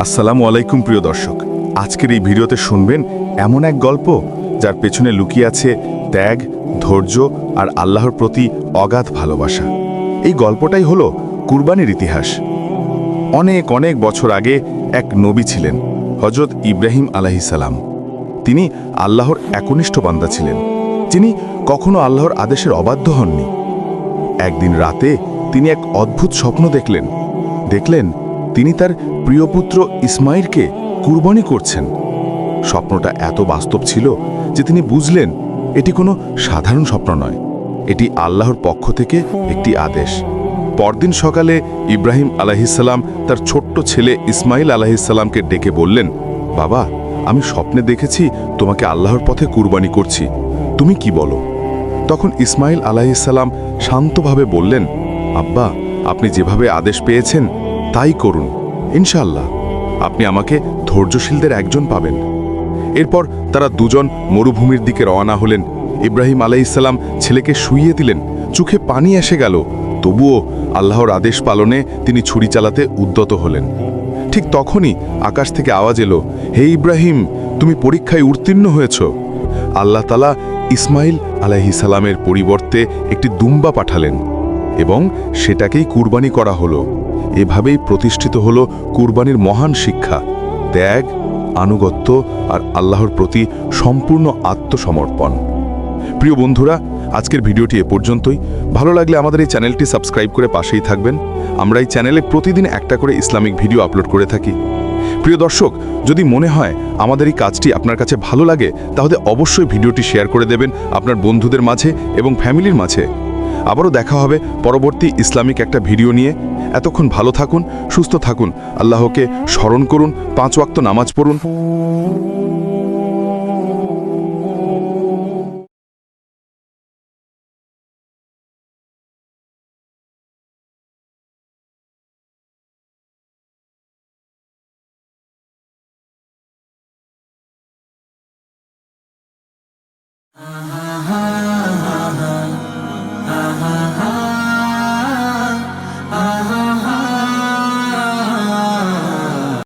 আসসালামু আলাইকুম, প্রিয় দর্শক। আজকের এই ভিডিওতে শুনবেন এমন এক গল্প, যার পেছনে লুকিয়ে আছে ত্যাগ, ধৈর্য আর আল্লাহর প্রতি অগাধ ভালোবাসা। এই গল্পটাই হলো কুরবানির ইতিহাস। অনেক অনেক বছর আগে এক নবী ছিলেন হজরত ইব্রাহিম আলাহিসাল্লাম তিনি আল্লাহর একনিষ্ঠ বান্দা ছিলেন। যিনি কখনো আল্লাহর আদেশের অবাধ্য হননি। একদিন রাতে তিনি এক অদ্ভুত স্বপ্ন দেখলেন। দেখলেন তিনি তার প্রিয় পুত্র ইসমাইলকে কুরবানি করছেন। স্বপ্নটা এত বাস্তব ছিল যে তিনি বুঝলেন এটি কোনো সাধারণ স্বপ্ন নয়। এটি আল্লাহর পক্ষ থেকে একটি আদেশ। পরদিন সকালে ইব্রাহিম আলাহিসাল্লাম তার ছোট্ট ছেলে ইসমাইল আলাহিসাল্লামকে ডেকে বললেন, বাবা, আমি স্বপ্নে দেখেছি তোমাকে আল্লাহর পথে কুরবানি করছি। তুমি কি বলো? তখন ইসমাইল আলাহিসাল্লাম শান্তভাবে বললেন, আব্বা, আপনি যেভাবে আদেশ পেয়েছেন তাই করুন। ইনশাল্লাহ আপনি আমাকে ধৈর্যশীলদের একজন পাবেন। এরপর তারা দুজন মরুভূমির দিকে রওনা হলেন। ইব্রাহিম আলাইসাল্লাম ছেলেকে শুইয়ে দিলেন। চোখে পানি এসে গেল। তবুও আল্লাহর আদেশ পালনে তিনি ছুরি চালাতে উদ্যত হলেন। ঠিক তখনই আকাশ থেকে আওয়াজ এলো, হে ইব্রাহিম, তুমি পরীক্ষায় উত্তীর্ণ হয়েছ। আল্লাহ তালা ইসমাইল আলাইহিসালামের পরিবর্তে একটি দুম্বা পাঠালেন। এবং সেটাকেই কুরবানি করা হলো। এভাবেই প্রতিষ্ঠিত হলো কুরবানির মহান শিক্ষা, ত্যাগ, আনুগত্য আর আল্লাহর প্রতি সম্পূর্ণ আত্মসমর্পণ। প্রিয় বন্ধুরা, আজকের ভিডিওটি এ পর্যন্তই। ভালো লাগলে আমাদের এই চ্যানেলটি সাবস্ক্রাইব করে পাশেই থাকবেন। আমরা এই চ্যানেলে প্রতিদিন একটা করে ইসলামিক ভিডিও আপলোড করে থাকি। প্রিয় দর্শক, যদি মনে হয় আমাদের এই কাজটি আপনার কাছে ভালো লাগে, তাহলে অবশ্যই ভিডিওটি শেয়ার করে দেবেন আপনার বন্ধুদের মাঝে এবং ফ্যামিলির মাঝে। আবারও দেখা হবে পরবর্তী ইসলামিক একটা ভিডিও নিয়ে। এতক্ষণ ভালো থাকুন, সুস্থ থাকুন। আল্লাহকে স্মরণ করুন, পাঁচ ওয়াক্ত নামাজ পড়ুন। Ah